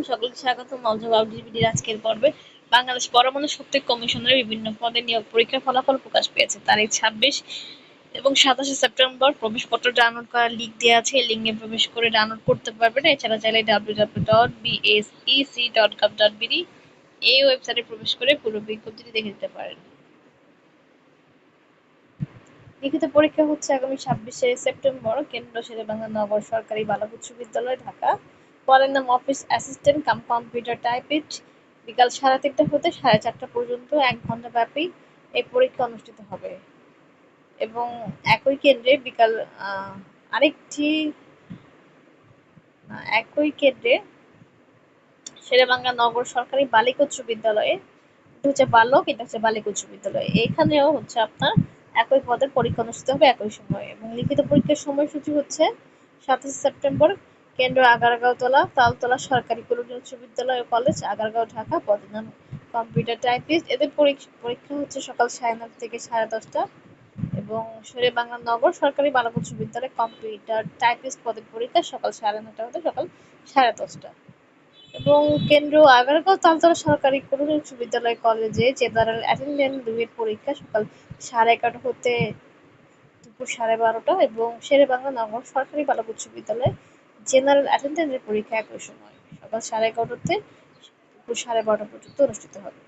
আলাইকুম, সকলকে স্বাগত মলজবাব ডিবিডির আজকের পর্বে। বাংলাদেশ পরমাণু শক্তি কমিশনের বিভিন্ন পদে নিয়োগ পরীক্ষার ফলাফল প্রকাশ পেয়েছে। তারিখ ছাব্বিশ এবং সাতাশে সেপ্টেম্বর। প্রবেশপত্র ডাউনলোড করার লিঙ্ক দেওয়া আছে। এই লিঙ্কে প্রবেশ করে ডাউনলোড করতে পারবেন। এছাড়া চাইলে W W dot BSEC dot gov dot BD এই ওয়েবসাইটে প্রবেশ করে পুরো বিজ্ঞপ্তিটি দেখে নিতে পারেন। লিখিত পরীক্ষা হচ্ছে আগামী ছাব্বিশে সেপ্টেম্বর। কেন্দ্র শেরেবাংলা নগর সরকারি বালক উচ্চ বিদ্যালয় ঢাকা। পদের নাম office assistant cum computer typist বিকাল সাড়ে তিনটা হতে সাড়ে চারটা পর্যন্ত এক ঘণ্টা ব্যাপী এই পরীক্ষা অনুষ্ঠিত হবে। এবং একই কেন্দ্রে বিকাল আরেকটি একই কেন্দ্রে শেরেবাংলা নগর সরকারি বালিক উচ্চ বিদ্যালয়ে, এটা হচ্ছে বালক, এটা হচ্ছে বালিক উচ্চ বিদ্যালয়। এখানেও হচ্ছে আপনার একই পদের পরীক্ষা অনুষ্ঠিত হবে একই সময়ে। এবং লিখিত পরীক্ষার সময়সূচি হচ্ছে সাতাশে সেপ্টেম্বর কেন্দ্র আগারগাঁওতলা তালতলা সরকারি কলোনি উচ্চ বিদ্যালয় ও কলেজ আগারগাঁও, ঢাকা পদের নাম কম্পিউটার টাইপিস্ট এদের পরীক্ষা হচ্ছে সকাল সাড়ে নটা থেকে সাড়ে দশটা এবং শেরে বাংলা নগর সরকারি বালক উচ্চ বিদ্যালয় কম্পিউটার টাইপিস্ট পদের পরীক্ষা সকাল সাড়ে নটা হতে সকাল সাড়ে দশটা। এবং কেন্দ্র আগারগাঁও, তালতলা সরকারি কলোনি উচ্চ বিদ্যালয় কলেজে জেনারেল অ্যাটেন্ডেন্ট দুইয়ের পরীক্ষা সকাল সাড়ে এগারোটা হতে দুপুর সাড়ে বারোটা এবং শেরে বাংলা নগর সরকারি বালক উচ্চ বিদ্যালয় জেনারেল অ্যাটেন্ডেন্টের পরীক্ষা একই সময়। সকাল সাড়ে এগারোটা থেকে দুপুর সাড়ে বারোটা পর্যন্ত অনুষ্ঠিত হবে।